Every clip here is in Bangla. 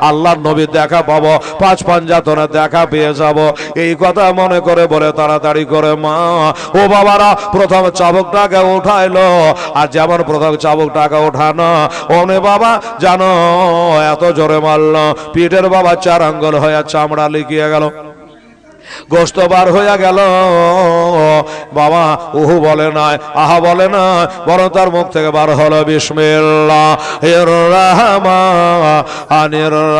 আল্লাহ নবীর দেখা পাবো, পাঁচ পাঞ্জাতনে দেখা পেয়ে যাব। এই কথা মনে করে বলে তাড়াতাড়ি করে মা। ও বাবারা, প্রথম চাবকটাকে উঠাইলো। আর যেমন প্রথম চাবকটাকে উঠানো অনে বাবা, জানো, এত জোরে মারল। পিঠের বাবা চার আঙ্গল হয়ে চামড়া লিখিয়ে গেল। গোস্ত বার হইয়া গেল। বাবা, উহু বলে নাই, আহা বলে না বরং তার মুখ থেকে বার হলো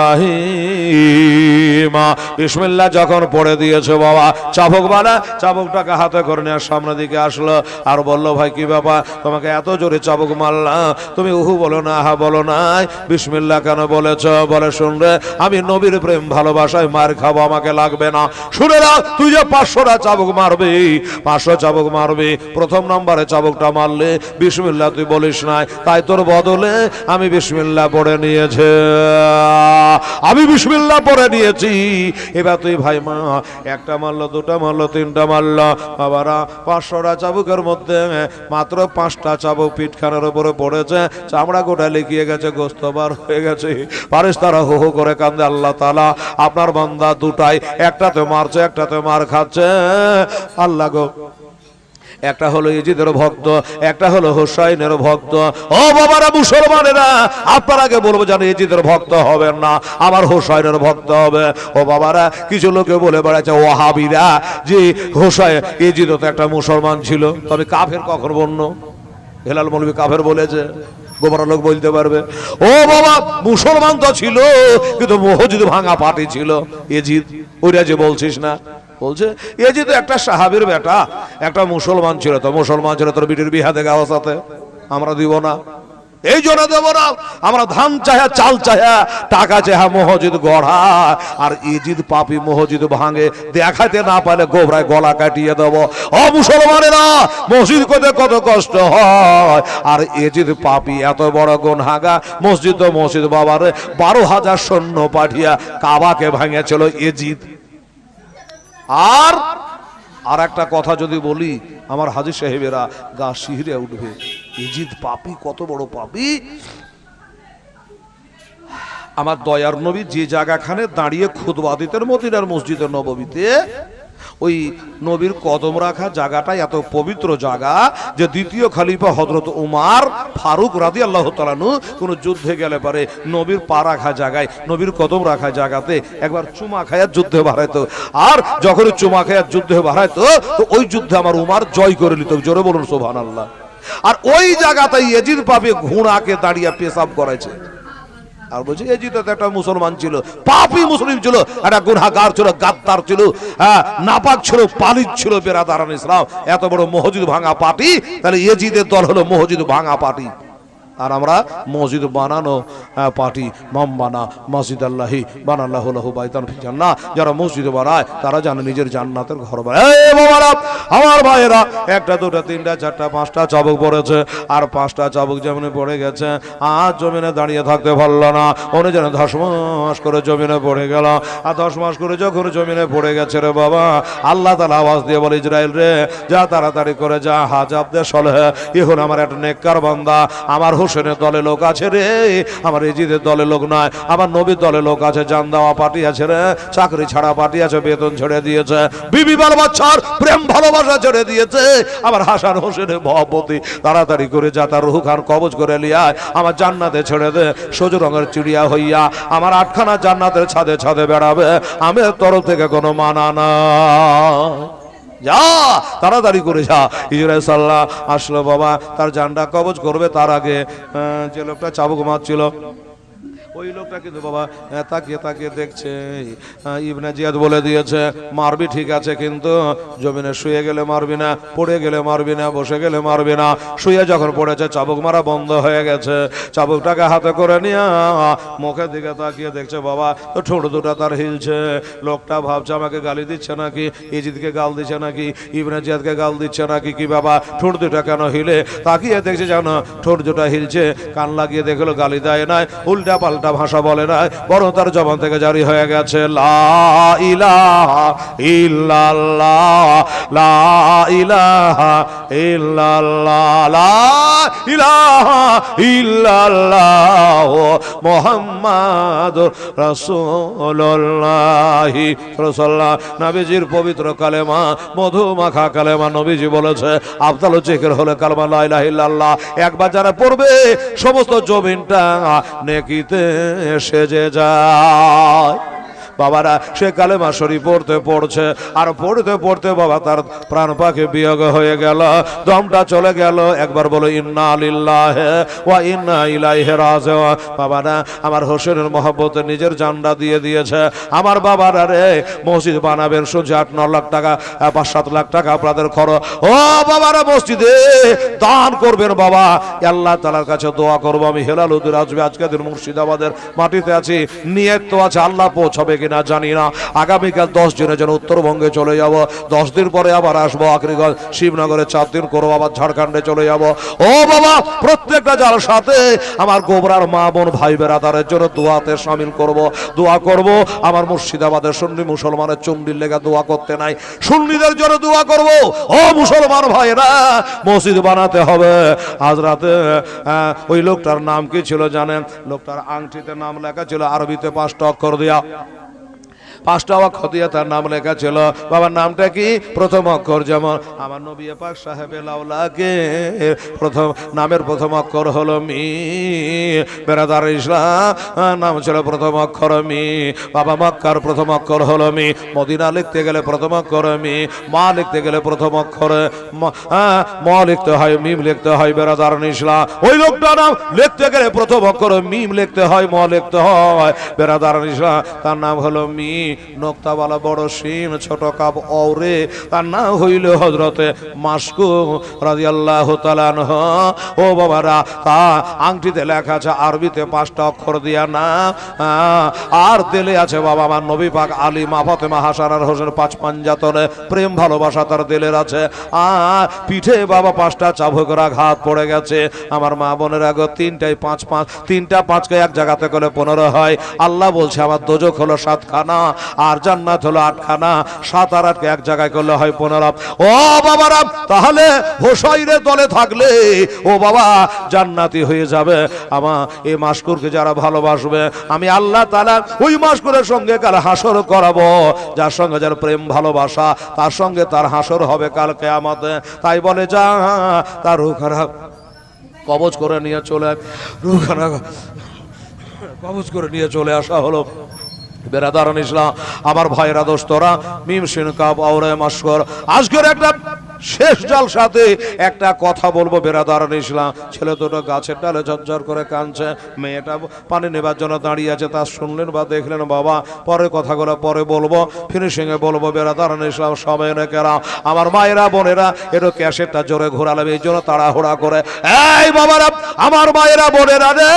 রাহিমা বিসমিল্লাহ যখন পড়ে দিয়েছে বাবা, চাবক বানা, চাবকটাকে হাতে করে নেওয়ার সামনের দিকে আসলো। আর বলল, ভাই, কি ব্যাপার? তোমাকে এত জোরে চাবক মারলাম। তুমি উহু বলো না, আহা বলো নাই। বিসমিল্লাহ কেন বলেছ? বলে, শুনলে, আমি নবীর প্রেম ভালোবাসায় মার খাব, আমাকে লাগবে না। শুনে না তুই যে পাঁচশোটা চাবক মারবি, পাঁচশো চাবক মারবি, প্রথম নম্বরে চাবকটা মারলে বিসমিল্লাহ তুই বলিস নাই, তাই তোর বদলে আমি বিসমিল্লাহ পড়ে নিয়েছে। আমি বিসমিল্লাহ পড়ে নিয়েছি। এবার তুই ভাই মা, একটা মারলো, দুটা মারলো, তিনটা মারলো, বাবারা, পাঁচশোটা চাবুকের মধ্যে মাত্র পাঁচটা চাবুক পিঠখানের উপরে পড়েছে, চামড়া গোটা লিখিয়ে গেছে, গোস্ত বার হয়ে গেছে। পারিস তারা হো হো করে কান্দে আল্লাহ তালা আপনার বান্দা দুটাই একটাতে মারছে একটাতে মার খাচ্ছে। আল্লাহ গো, একটা হলো ইজিদের ভক্ত, একটা হলো হোসাইনের ভক্ত। ও বাবারা, মুসলমানেরা, আপনার আগে বলব যেন ইজিদের ভক্ত হবেন না, আমার হোসাইনের ভক্ত হবে। ও বাবারা, কিছু লোকে বলে বেড়াচ্ছে, ওয়াহাবিরা যে হোসাই ইজিদ তো একটা মুসলমান ছিল। তবে কাফের কখন বন্য? হেলাল মৌলবী কাফের বলেছে। গোবরা লোক বলতে পারবে। ও বাবা, মুসলমান তো ছিল, কিন্তু মহজিদ ভাঙা পাটি ছিল। এজিদ, ওইটা যে বলছিস না? বলছে এ একটা সাহাবির বেটা, একটা মুসলমান ছিল তো, মুসলমান ছিল তোর বিটির বিহাতে গাওয়া সাথে আমরা দিব না। এই জন্য দেব না। আমরা ধান চাহা, চাল চাহা, টাকা চাহা মহজিদ গড়া। আর ইজিদ পাপি মহজিদ ভাঙে। দেখাতে না পারলে গোবরায় গলা কাটিয়ে দেব। ও মুসলমানেরা, মসজিদ করতে কত কষ্ট হয়। আর এজিদ পাপি এত বড় গুনহাগা মসজিদ মসজিদ বাবার বারো হাজার সৈন্য পাঠিয়া কাবাকে ভাঙিয়েছিল এজিদ আর আর একটা কথা যদি বলি, আমার হাজির সাহেবেরা গা শিহরে উঠবে। ইজিদ পাপি, কত বড় পাপি। আমার দয়ার নবী যে জায়গাখানে দাঁড়িয়ে খুদবাদিতের মদিনার মসজিদের নববীতে, ওই নবীর কদম রাখা জায়গাটা এত পবিত্র জায়গা যে দ্বিতীয় খালিফা হজরত উমার ফারুক রাদি আল্লাহ তালানু কোনো যুদ্ধে গেলে পারে নবীর পা রাখা জায়গায়, নবীর কদম রাখা জায়গাতে একবার চুমা খায়ার যুদ্ধে বাড়াইতো। আর যখন চুমা খায়ার যুদ্ধে বাড়াইতো, তো ওই যুদ্ধে আমার উমার জয় করে নিত। জোরে বলুন সোভান আল্লাহ আর ওই জায়গাতে এজিদ পাবে ঘোড়াকে দাঁড়িয়ে পেশাব করেছে। আর বলছে এজিদ তো একটা মুসলমান ছিল, পাপি মুসলিম ছিল, একটা গুনাগার ছিল, গাদ্দার ছিল হ্যাঁ নাপাক ছিল, পালিত ছিল বেরাদারান ইসলাম। এত বড় মসজিদ ভাঙা পার্টি তাহলে এজিদের দল হলো মসজিদ ভাঙা পার্টি আর আমরা মসজিদ বানানো পার্টি, মাম বানা, মসজিদ আল্লাহি, বানাল্লাহ লাহু বাইতান যারা মসজিদ বানায়, তারা জানে নিজের জান্নাতের ঘর বানায়। আমার ভাইয়েরা, একটা, দুটা, তিনটা, চারটা, পাঁচটা চাবুক পড়েছে। আর পাঁচটা চাবুক যেমন পড়ে গেছে, আর জমিনে দাঁড়িয়ে থাকতে পারল না। উনি যেন দশ মাস করে জমিনে পড়ে গেল। আর দশ মাস করে যখন জমিনে পড়ে গেছে রে বাবা, আল্লাহ তালা আওয়াজ দিয়ে বলে ইসরায়েল রে, যা তাড়াতাড়ি করে যা, হাজাব দে সলে এখন আমার একটা নেককার বান্দা, আমার হোসেনের দলে লোক আছে রে। আমার এজিদের দলে লোক নয়, আমার নবীর দলে লোক আছে, জান দেওয়া পার্টি আছে রে। চাকরি ছাড়া পার্টি আছে, বেতন ছেড়ে দিয়েছে। বিবি বাল বাচ্চার প্রেম ভালোবাসা ছেড়ে দিয়েছে। আমার হাসান হোসেনের ভবতী তাড়াতাড়ি করে যা, তার রুহ খান কবজ করে লিয়ায় আমার জান্নাতে ছেড়ে দে, সজু রঙের চিড়িয়া হইয়া আমার আটখানা জান্নাতের ছাদে ছাদে বেড়াবে। আমি তরফ থেকে কোনো মানা না যা, তাড়াতাড়ি করে যা। ইসরায়েল সাল্লাহ আসলো, বাবা, তার জানটা কবজ করবে তার আগে। যে লোকটা চাবুক মারছিল। ওই লোকটা কিন্তু বাবা তাকিয়ে তাকিয়ে দেখছে। ইবনে জিয়াদ বলে দিয়েছে, মারবি ঠিক আছে কিন্তু জমিনে শুয়ে গেলে মারবি না, পড়ে গেলে মারবি না, বসে গেলে মারবি না। শুয়ে যখন পড়েছে, চাবুক মারা বন্ধ হয়ে গেছে। চাবুকটাকে হাতে করে নিয়ে মুখের দিকে তাকিয়ে দেখছে, বাবা, তো ঠোঁট দুটা তার হিলছে। লোকটা ভাবছে, আমাকে গালি দিচ্ছে নাকি? ইজিদকে গাল দিচ্ছে নাকি? ইবনে জিয়াদকে গাল দিচ্ছে নাকি? কি বাবা, ঠোঁট দুটা কেন হিলে? তাকিয়ে দেখছে যেন ঠোঁট দুটা হিলছে। কান লাগিয়ে দেখল, গালি দেয় নাই। উল্টা পাল্টা পাল্টা ভাষা বলে না, বরং তার জবান থেকে জারি হয়ে গেছে, লা ইলাহা ইল্লাল্লাহ, লা ইলাহা ইল্লাল্লাহ, লা ইলাহা ইল্লাল্লাহ মুহাম্মাদুর রাসূলুল্লাহ রাসূলুল্লাহ। নবীজির পবিত্র কালেমা মধু মাখা কালেমা নবীজি বলেছে, আফদাল জিকির হলে কালেমা লা ইলাহা ইল্লাল্লাহ। একবার যারা পড়বে, সমস্ত জমিনটা নেকিতে সেজে যায় বাবারা, সে কালেমা শরীফ পড়তে পড়ছে। আর পড়তে পড়তে বাবা তার প্রাণ পাখি বিয়োগ হয়ে গেল। দমটা চলে গেল। একবার বলো, ইন্না আলিল্লাহ ওয়া ইন্না ইলাইহি রাজিউন। বাবারা, আমার হোসেনের মহব্বতে নিজের জানটা দিয়ে দিয়েছে। আমার বাবারা রে, মসজিদ বানাবেন, শুনছি আট, ন লাখ টাকা পাঁচ, সাত লাখ টাকা আপনাদের খরচ। ও বাবারা, মসজিদে দান করবেন বাবা। আল্লাহ তালার কাছে দোয়া করব। আমি হেলাল উদ্দিন আজকে দিন মুর্শিদাবাদের মাটিতে আছি। নিয়ে তো আছে, আল্লাহ পৌঁছাবে কিনা জানি না। আগামীকাল দশ দিনে যেন উত্তরবঙ্গে চলে যাব। দশ দিন পরে আবার আসব আখরিগঞ্জ। শিবনগরে চার দিন করব, আবার ঝাড়খণ্ডে চলে যাব। ও বাবা, প্রত্যেকটা যার সাথে আমার গোবরার মা বোন ভাই বেড়াদারের জন্য দোয়াতে সামিল করব। দোয়া করব, আমার মুর্শিদাবাদের সুন্নি মুসলমানের চণ্ডীর লেগা দোয়া করতে নাই। সুন্নিদের জন্য দোয়া করব। ও মুসলমান ভাইরা মসজিদ বানাতে হবে। আজ রাতে ওই লোকটার নাম কি ছিল জানেন? লোকটার আংটিতে নাম লেখা ছিল, আরবিতে পাঁচটা অক্ষর দিয়া। পাঁচটা অক্ষর দিয়ে তার নাম লেখা ছিল বাবার নামটা কি? প্রথম অক্ষর যেমন আমার নবী পাক সাহেবে লাউলাকে প্রথম নামের প্রথম অক্ষর হলো মি। বেরাদার ইসলাম নাম ছিল প্রথম অক্ষর মি। বাবা মক্কার প্রথম অক্ষর হলো মি। মদিনা লিখতে গেলে প্রথম অক্ষর মি। মা লিখতে গেলে প্রথম অক্ষর ম- হ্যাঁ, লিখতে হয় মিম লিখতে হয় বেরাদার ইসলাম। ওই লোকটার নাম লিখতে গেলে প্রথম অক্ষর মিম লিখতে হয় ম লিখতে হয় বেরাদার ইসলাম তার নাম হলো মি। নোক্তাওয়ালা বড় সিম ছোট কাপ অরে নাম হইল হজরতে মাসকু রাদিয়াল্লাহু তাআলা ও বাবারা, তা আংটিতে লেখা আছে, আরবিতে পাঁচটা অক্ষর দিয়া না। আর দিলে আছে, বাবা, আমার নবী পাক আলী মা ফাতেমা হাসানার হোসেন পাঁচ পাঞ্জাতনে প্রেম, ভালোবাসা তার দিলের আছে। আর পিঠে বাবা পাঁচটা চাবুকের আঘাত পড়ে গেছে। আমার মা বোনের আগে তিনটাই পাঁচ পাঁচ, তিনটা পাঁচকে এক জায়গাতে করে পনেরো হয়। আল্লাহ বলছে, আমার দোজক হলো সাতখানা। আর জান্নাত হলো আটখানা। সাত আর আটকে এক জায়গায় করলে হয় পনেরো ও বাবারা তাহলে হোসাইনের দলে থাকলে, ও বাবা, জান্নাতি হয়ে যাবে। আমার এই মাসকুরকে যারা ভালোবাসবে, আমি আল্লাহ তালা ওই মাসকুরের সঙ্গে কাল হাসর করাবো। যার সঙ্গে যার প্রেম, ভালোবাসা, তার সঙ্গে তার হাসর হবে কালকে আমাদের তাই বলে, যা তার খারাপ কবজ করে নিয়ে চলে রুখ খারাপ কবজ করে নিয়ে চলে আসা হলো। বেরাদারান ইসলাম আমার ভাইরা দোস্তরা, মিম সিন কাপ মাস্কর। আজকের একটা শেষ জাল সাথে একটা কথা বলব বেরাদারান ইসলাম ছেলে দুটো গাছের ডালে ঝরঝর করে কাঁদছে, মেয়েটা পানি নেবার জন্য দাঁড়িয়ে আছে, তা শুনলেন বা দেখলেন বাবা? পরে কথাগুলো পরে বলব ফিনিশিং এ বলব বেরাদারান ইসলাম সবাই কেরা? আমার মায়েরা, বোনেরা একটু ক্যাসেটটা জোরে ঘোরালাম এই জন্য তাড়াহুড়া করে। এই বাবারা আমার মায়েরা, বোনেরা রে,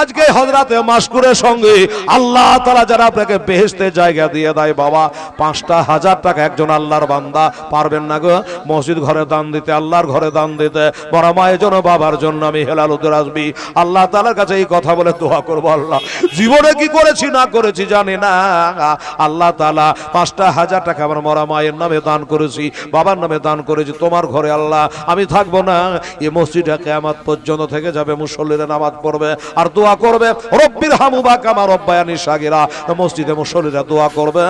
আজকে হজরাতে মাসকুরের সঙ্গে আল্লাহ তালা যারা আপনাকে বেহেস্তে জায়গা দিয়ে দেয়, বাবা, পাঁচটা হাজার টাকা একজন আল্লাহর বান্দা, পারবেন না গো? মসজিদ ঘরে দান দিতে, আল্লাহর ঘরে দান দিতে, বড় মায়ের জন্য, বাবার জন্য আমি হেলাল উদ্দের আসবি। আল্লাহ তালার কাছে এই কথা বলে দোয়া করব আল্লাহ। জীবনে কি করেছি, না করেছি জানি না। আল্লাহ তালা পাঁচটা হাজার টাকা আমার মরা মায়ের নামে দান করেছি, বাবার নামে দান করেছি, তোমার ঘরে আল্লাহ, আমি থাকব না। এই মসজিদটা কেয়ামাত পর্যন্ত থেকে যাবে, মুসল্লিরা নামাজ পড়বে আর দোয়া করবে, রব্বির হামুবা কামা রব্বায়ানি সাগিরা মসজিদে মুসল্লিরা দোয়া করবে,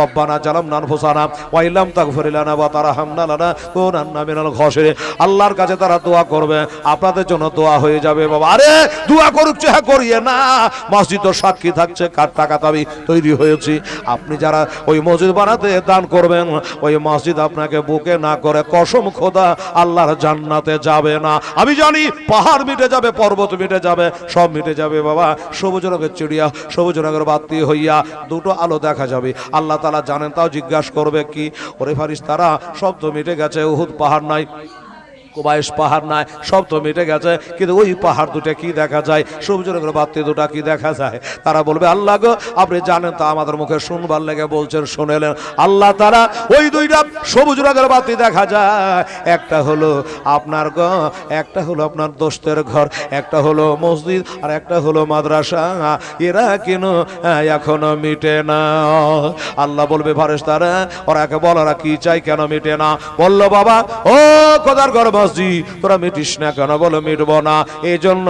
রব্বানা জালাম নান ফোসানা ওয়াইলাম তাগফিরিলানা ওয়া তারহামনা লানা কুনান্না মিনাল ঘসিরে আল্লাহর কাছে তারা দোয়া করবে, আপনাদের জন্য দোয়া হয়ে যাবে বাবা আরে দোয়া করুক চেহা করিয়ে না মসজিদ সাক্ষী থাকছে, কার টাকা আমি তৈরি হয়েছি আপনি যারা ওই মসজিদ বানাতে দান করবেন, ওই মসজিদ আপনাকে বুকে না করে কসম খোদা, আল্লাহর জান্নাতে যাবে না আমি জানি পাহাড় মিটে যাবে, পর্বত মিটে যাবে, সব মিটে যাবে বাবা। সবুজ রঙের চিড়িয়া, সবুজ রঙের বাতি হইয়া দুটো আলো দেখা যাবে। আল্লাহ তালা জানেন, তাও জিজ্ঞাসা করবে কি? ওরে ফারিস তারা সব তো মিটে গেছে, উহুদ পাহাড় নাই। কোবাইশ পাহাড় নাই, সব তো মিটে গেছে, কিন্তু ওই পাহাড় দুটো কি দেখা যায়? সবুজ রঙের বাতি দুটা কি দেখা যায়? তারা বলবে, আল্লাহ গো, আপনি জানেন তা আমাদের মুখে শুনবার লেগে বলছেন, শুনেলেন। আল্লাহ তারা ওই দুইটা সবুজ রঙের বাতি দেখা যায়। একটা হলো আপনার গ, একটা হলো আপনার দোস্তের ঘর, একটা হলো মসজিদ, আর একটা হলো মাদ্রাসা। এরা কেন এখনও মিটে না? আল্লাহ বলবে ফারেস তারা ওরাকে বল, ওরা কি চাই কেন মিটে না? বলল, বাবা, ও খোদার ঘর মসজিদ তোরা মিটিস না কেন? বলো, মিটবো না। এই জন্য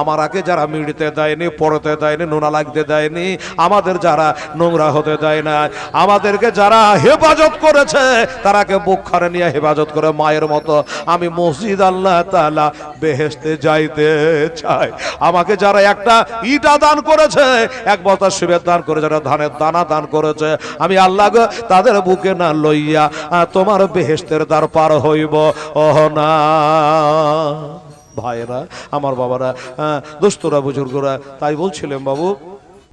আমার আগে যারা মিটতে দেয়নি, পড়তে দেয়নি, নোনা লাগতে দেয়নি, আমাদের যারা নোংরা হতে দেয় না, আমাদেরকে যারা হেফাজত করেছে, তারাকে বুক খারে নিয়ে হেফাজত করে মায়ের মতো। আমি মসজিদ আল্লাহ তালা বেহেশতে যাইতে চাই। আমাকে যারা একটা ইটা দান করেছে, এক বস্তা শিবের দান করে যারা ধানের দানা দান করেছে, আমি আল্লাহ তাদের বুকে না লইয়া তোমার বেহেস্তের দ্বার পার হইব। ওহ, না। ভাইয়েরা আমার বাবারা আহ, দোস্তরা বুজুর্গরা তাই বলছিলেন বাবু